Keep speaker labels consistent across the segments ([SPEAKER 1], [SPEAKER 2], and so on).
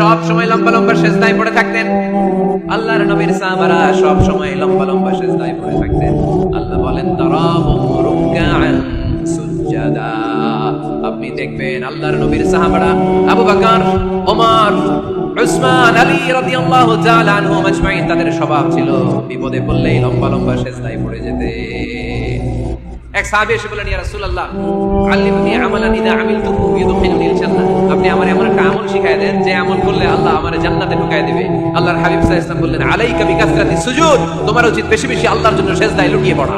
[SPEAKER 1] সব সময় লম্বা লম্বা সেজদায় পড়ে থাকতেন। আল্লাহর নবীর সব সময় লম্বা লম্বা সেজদায় পড়ে থাকতেন। আল্লাহ বলেন আপনি দেখবেন আল্লাহর নবীর সাহাবারা আবু বকর, ওমর, উসমান, আলী রাদিয়াল্লাহু তাআলা আনহুম তাদের স্বভাব ছিল বিপদে পড়লেই লম্বা লম্বা সেজদায় পড়ে যেতে এক সাহাবী এসে বললেন, ইয়া রাসূলুল্লাহ, আল্লিমনি আমালান আমিলতুহু আল-জান্নাহ। আপনি এমন একটা আমল শিখায় দেন, যে আমল করলে আল্লাহ আমার জান্নাতে ঢুকায় দিবে। আল্লাহর হাবিব সাল্লাল্লাহু আলাইহি বললেন, আলাইকা বিকাসরাতি সুজুদ, তোমার উচিত বেশি বেশি আল্লাহর জন্য সেজদায় লুটিয়ে পড়া।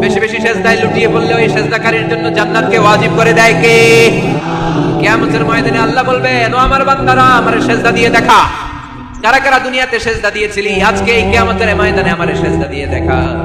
[SPEAKER 1] বেশি বেশি সেজদায় লুটিয়ে পড়লে ওই সেজদাকারীর জন্য জান্নাতকে ওয়াজিব করে দেয় কে? কিয়ামতের ময়দানে আল্লাহ বলবেন ও আমার বান্দারা, আমার সেজদা দিয়ে দেখা। কারা কারা দুনিয়াতে সেজদা দিয়েছিলি, আজকে এই কিয়ামতের ময়দানে আমার সেজদা দিয়ে দেখা।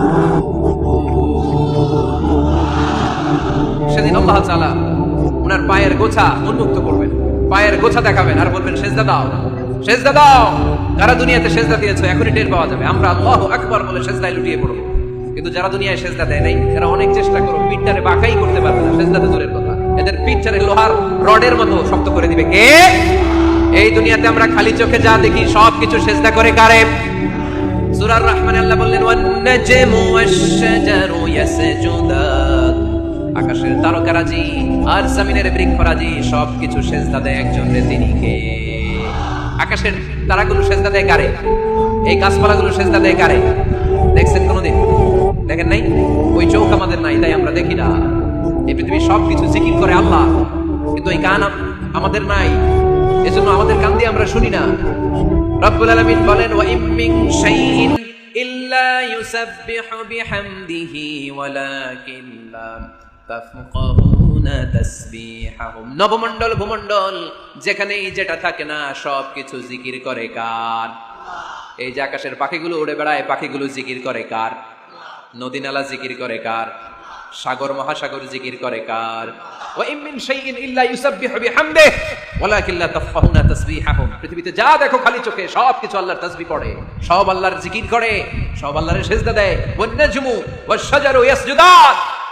[SPEAKER 1] গোছা উন্মুক্ত করবেন পায়ের গোছা দেখাবেন আর বলবেন, সেজদা দাও। সেজদা দাও! যারা দুনিয়াতে সেজদা দিয়েছ, এখনই টের পাওয়া যাবে। আমরা আল্লাহু আকবার বলে সেজদায় লুটিয়ে পড়ব। কিন্তু যারা দুনিয়ায় সেজদা দেয় নাই, এরা অনেক চেষ্টা করো পিঠটারে বাঁকাই করতে পারবে না। সেজদাতে দূরের কথা। এদের পিঠটারে লোহার রডের মতো শক্ত করে দিবে। কে? এই দুনিয়াতে আমরা খালি চোখে যা দেখি সব কিছু সেজদা করে কারে? সূরার রহমানে আল্লাহ বললেন ওয়ান নাজমু ওয়াশ-শাজারু ইয়াসজুদান আকাশের তারকারাজি আর জমিনের বৃক্ষরাজি, সবকিছু সেজদা দেয় একজন রে তিনি কে আকাশের তারাগুলো সেজদা দেয় কারে? এই গাছপালাগুলো সেজদা দেয় কারে? দেখছেন কোনোদিন? দেখেন নাই? ওই চোখ আমাদের নাই, তাই আমরা দেখি না। এই পৃথিবীর সবকিছু জিকির করে আল্লাহ, কিন্তু এই আম- আমাদের নাই। এজন্য আমাদের কান দিয়ে আমরা শুনি না। রব্বুল আলামিন বলেন, ওয়া ইম শাইইন ইল্লা ইউসাব্বিহু বিহামদিহি ওয়ালাকিন লা নবমণ্ডল, ভূমণ্ডল, যেখানেই যেটা থাকে না, সবকিছু জিকির করে কার? এই যে আকাশের পাখিগুলো উড়ে বেড়ায়, পাখিগুলো জিকির করে কার? নদী নালা জিকির করে কার? সাগর, মহাসাগর জিকির করে কার? পৃথিবীতে যা দেখো খালি চোখে সব কিছু আল্লাহর তাসবিহ পড়ে। সব আল্লাহর জিকির করে, সব আল্লাহর সেজদা দেয়। ওয়ান নাজমু ওয়াশ শাজারু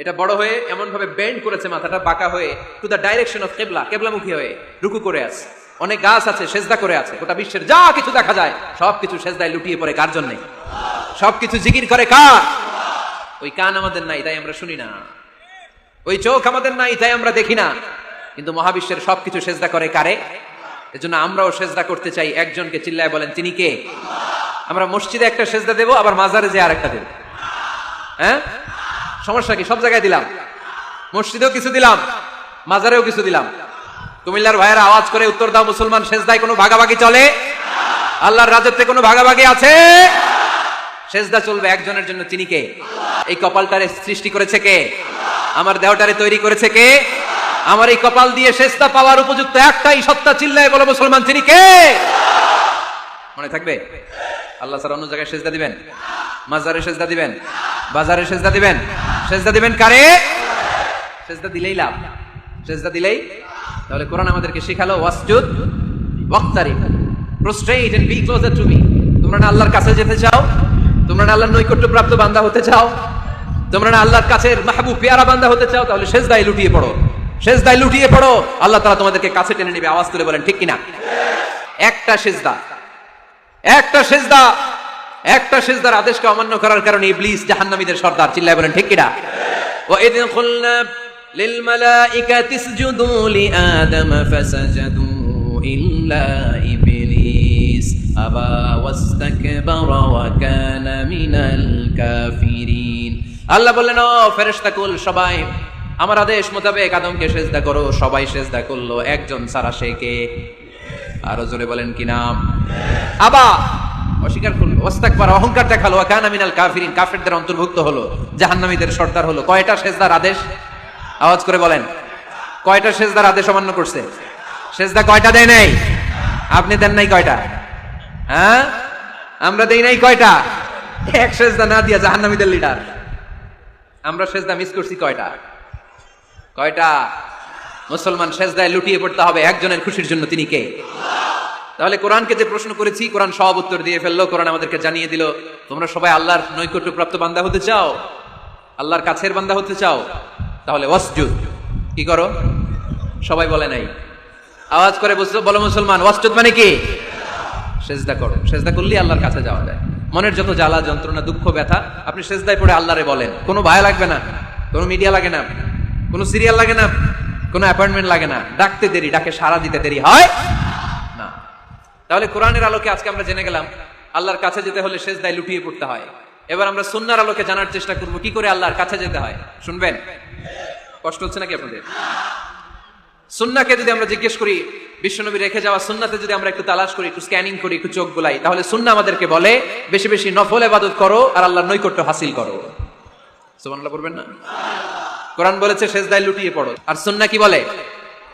[SPEAKER 1] এটা বড় হয়ে এমন ভাবে বেন্ড করেছে মাথাটা, বাঁকা হয়ে টু দ্য ডাইরেকশন অফ কেবলা কেবলামুখী হয়ে, রুকু করে আছে। অনেক গাছ আছে, সেজদা করে আছে। গোটা বিশ্বের যা কিছু দেখা যায়, সবকিছু সেজদায় লুটিয়ে পড়ে, কার জন্যে? সবকিছু জিকির করে কার? ওই কান আমাদের নাই, তাই আমরা শুনি না। ওই চোখ আমাদের নাই, তাই আমরা দেখি না। কিন্তু মহাবিশ্বের সবকিছু সেজদা করে কারে? এজন্য আমরাও সেজদা করতে চাই, একজনকে চিল্লায় বলেন, তিনি কে? আমরা মসজিদে একটা সেজদা দেব, আবার মাজারে যে আরেকটা দেব। হ্যাঁ? সমস্যা কি? সব জায়গায় দিলাম। মসজিদেও কিছু দিলাম, মাজারেও কিছু দিলাম। কুমিল্লার ভাইয়েরা আওয়াজ করে উত্তর দাও, মুসলমান সেজদায় কোনো ভাগাভাগি চলে? আল্লাহর রাজত্বে কোনো ভাগাভাগি আছে? সেজদা চলবে একজনের জন্য, তিনি কে? এই কপালটারে সৃষ্টি করেছে কে? আমার দেহটারে তৈরি করেছে কে? আমার এই কপাল দিয়ে সেজদা পাওয়ার উপযুক্ত একটাই সত্তা চিল্লায় বলো, মুসলমান, তিনি কে? মনে থাকবে? আল্লাহ স্যার অন্য জায়গায় সেজদা দিবেন? মাজারে সেজদা দিবেন? বাজারে সেজদা দিবেন? সেজদা দিবেন কারে? সেজদা দিলেই লাভ। সেজদা দিলেই তাহলে কোরআন আমাদেরকে শিখালো, ওয়াসজুদ ওয়াক্তারি prostrate and be closer to me তোমরা না আল্লাহর কাছে যেতে চাও? তোমরা না আল্লাহর নৈকট্য প্রাপ্ত বান্দা হতে চাও? তোমরা না আল্লাহর কাছে মাহবুব, পেয়ারা বান্দা হতে চাও? তাহলে সেজদায় লুটিয়ে পড়ো। সেজদায় লুটিয়ে পড়ো। আল্লাহ তাআলা তোমাদেরকে কাছে টেনে নেবে, আওয়াজ তুলে বলেন, ঠিক কিনা? একটা সেজদা। একটা সেজদা। একটা সেজদার আদেশকে অমান্য করার কারণে ইবলিস জাহান্নামীদের সর্দার চিল্লায় বলেন ঠিক কিনা وإذ قلنا للملائكة اسجدوا لآدم فسجدوا إلا إبليس أبى واستكبر وكان من الكافرين আল্লাহ বললেন ও ফেরেশতা কুল সবাই আমার আদেশ মোতাবেক আদমকে সেজদা করো সবাই সেজদা করলো একজন সারা সে কে আরো জোরে বলেন কি নাম আবা অস্বীকার করল ওস্তাকবার অহংকার দেখাল কানা মিনাল কাফিরিন, কাফেরদের অন্তর্ভুক্ত হলো, জাহান্নামীদের সর্দার হলো। কয়টা সেজদার আদেশ? আওয়াজ করে বলেন। কয়টা সেজদার আদেশ অমান্য করছে? সেজদা কয়টা দেয় নাই? আপনি দেন নাই কয়টা? হ্যাঁ? আমরা দেই নাই কয়টা? এক সেজদা না দিয়া জাহান্নামীদের লিডার। আমরা সেজদা মিস করছি কয়টা? কয়টা? মুসলমান সেজদায় লুটিয়ে পড়তে হবে, একজনের খুশির জন্য তিনি কে? তাহলে কোরআনকে যে প্রশ্ন করেছি, কোরআন সব উত্তর দিয়ে ফেলল, কোরআন আমাদেরকে জানিয়ে দিল, তোমরা সবাই আল্লাহর নৈকট্য প্রাপ্ত বান্দা হতে চাও? আল্লাহর কাছের বান্দা হতে চাও? তাহলে ওয়াসজুদ, কি করো? সবাই বলে নাই। আওয়াজ করে বুঝছ বলো মুসলমান, ওয়াসজুদ মানে কি? সেজদা করো। সেজদা করলেই আল্লাহর কাছে যাওয়া যায়। মনের যত জ্বালা, যন্ত্রণা, দুঃখ, ব্যথা, আপনি সেজদায় পড়ে আল্লাহরে বলেন। কোনো ভয় লাগবে না, কোনো মিডিয়া লাগে না, কোনো সিরিয়াল লাগে না, কোনো অ্যাপয়েন্টমেন্ট লাগে না। ডাকতে দেরি, ডাকে সারা দিতে দেরি হয়। তাহলে কোরআনের আলোকে আজকে আমরা জেনে গেলাম, আল্লাহর কাছে যেতে হলে শেষ দায় লুটিয়ে পড়তে হয়। এবার আমরা সুন্নার আলোকে জানার চেষ্টা করব, কি করে আল্লাহর কাছে যেতে হয়? শুনবেন? কষ্ট হচ্ছে নাকি আপনাদের? সুন্নাকে যদি আমরা জিজ্ঞেস করি, বিশ্বনবী রেখে যাওয়া সুন্নাতে যদি আমরা একটু তালাশ করি, একটু স্ক্যানিং করি, একটু চোখ গোলাই তাহলে সুন্না আমাদেরকে বলে, বেশি বেশি নফল এবাদত করো আর আল্লাহর নৈকট্য হাসিল করো। সুবহানাল্লাহ না? কোরআন বলেছে, সেজদায় লুটিয়ে পড়ো। আর সুন্না কি বলে?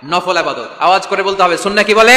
[SPEAKER 1] নফল আবাদত আওয়াজ করে বলতে হবে, সুন্না কি বলে?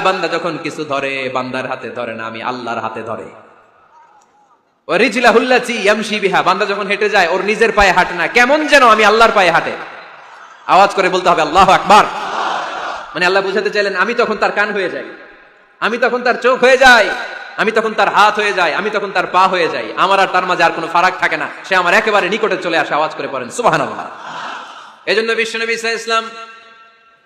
[SPEAKER 1] বান্দা যখন কিছু ধরে, বান্দার হাতে ধরে না, আমি আল্লাহর হাতে ধরে। বান্দা যখন হেঁটে যায়, ওর নিজের পায়ে হাঁটে না, কেমন যেন আমি আল্লাহর পায়ে হাঁটে। আওয়াজ করে বলতে হবে, আল্লাহু আকবার। মানে আল্লাহ বুঝাতে চাইলেন, আমি তখন তার কান হয়ে যাই। আমি তখন তার চোখ হয়ে যাই। আমি তখন তার হাত হয়ে যাই। আমি তখন তার পা হয়ে যাই। আমার আর তার মাঝে আর কোনো ফারাক থাকে না। সে আমার একেবারে নিকটে চলে আসে, আওয়াজ করে পড়েন, সুবহানাল্লাহ। এজন্য বিশ্বনবী ইসলাম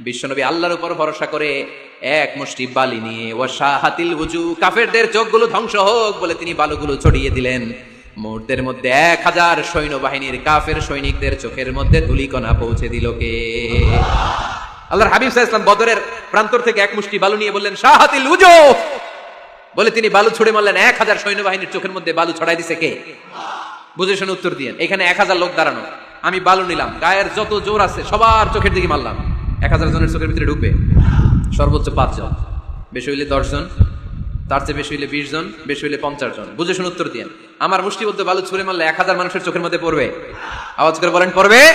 [SPEAKER 1] বিশ্বনবী আল্লাহর উপর ভরসা করে এক মুষ্টি বালি নিয়ে ও হাতিল উজু কাফেরদের চোখগুলো ধ্বংস হোক বলে তিনি বালুগুলো ছড়িয়ে দিলেন। মুহূর্তের মধ্যে এক হাজার সৈন্যবাহিনীর কাফের সৈনিকদের চোখের মধ্যে ধুলিকণা পৌঁছে দিল কে? আল্লাহর হাবিব সাহা ইসলাম বদরের প্রান্তর থেকে এক মুষ্টি বালু নিয়ে বললেন, শাহাতিল উজু বলে তিনি বালু ছুড়ে মারলেন। এক হাজার সৈন্যবাহিনীর চোখের মধ্যে বালু ছড়াই দিছে কে? বুঝে শুনে উত্তর দিয়েন। এখানে এক হাজার লোক দাঁড়ানো। আমি বালু নিলাম। গায়ের যত জোর আছে সবার চোখের দিকে মারলাম। এক হাজার জনের চোখের ভিতরে ঢুকবে। সর্বোচ্চ পাঁচজন। বেশি হইলে দশজন, তার চেয়ে বেশি হইলে বিশ জন, বেশি হইলে পঞ্চাশ জন। বুঝে শুনে উত্তর দিয়েন। আমার মুষ্টিবদ্ধ বালু ছুড়ে মারলে এক হাজার মানুষের চোখের মধ্যে পড়বে। আওয়াজ করে বলেন, পড়বে?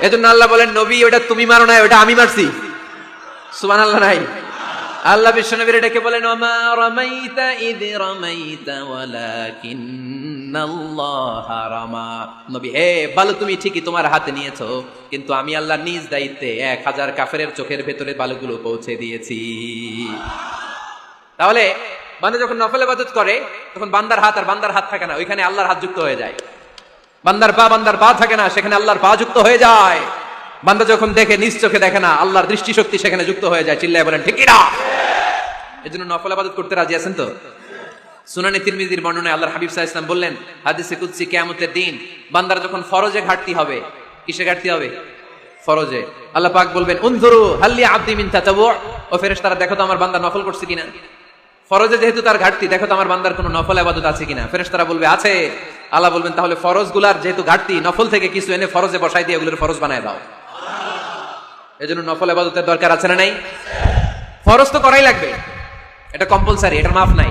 [SPEAKER 1] এজন্য আল্লাহ বলেন, নবী, ওটা তুমি মারো না, ওটা আমি মারছি। সুমান আল্লাহ নাই। আল্লাহ বিশ্বনবীর ডেকে বলেন হে বালু, তুমি ঠিকই তোমার হাতে নিয়েছো, কিন্তু আমি আল্লাহ নিজ দায়িত্বে এক হাজার কাফেরের চোখের ভেতরে বালুগুলো পৌঁছে দিয়েছি। তাহলে, বান্দা যখন নফল ইবাদত করে, তখন বান্দার হাত আর বান্দার হাত থাকে না, ওইখানে আল্লাহর হাত যুক্ত হয়ে যায়। বান্দার পা বান্দার পা থাকে না, সেখানে আল্লাহর পা যুক্ত হয়ে যায়। বান্দা যখন দেখে, নিজ চোখে দেখে না, আল্লাহর দৃষ্টিশক্তি সেখানে যুক্ত হয়ে যায়। চিল্লায় বলেন ঠিক না। এই জন্য নফল আবাদত করতে রাজি আছেন তো? সুনানি তিরমিজির বর্ণনায় আল্লাহর হাবিব সাহা ইসলাম বললেন, হাদিসে কুদসি কেয়ামতের দিন বান্দার যখন ফরজে ঘাটতি হবে, কিসে ঘাটতি হবে? ফরজে। আল্লাহ পাক বলবেন, উনজুরু হাল্লি আব্দি মিন তাতাবু। ও ফেরেশতারা, দেখো তো আমার বান্দা নফল করছে কিনা? ফরজে যেহেতু তার ঘাটতি, দেখো তো আমার বান্দার কোনো নফল আবাদত আছে কিনা? ফেরেশতারা বলবে, আছে। আল্লাহ বলবেন, তাহলে ফরজগুলার যেহেতু ঘাটতি, নফল থেকে কিছু এনে ফরজে বসাই দিয়ে এগুলোর ফরজ বানায় দাও। এজন্য নফল আবাদতের দরকার আছে না নাই? ফরজ তো করাই লাগবে। এটা কম্পালসারি এটা মাফ নাই।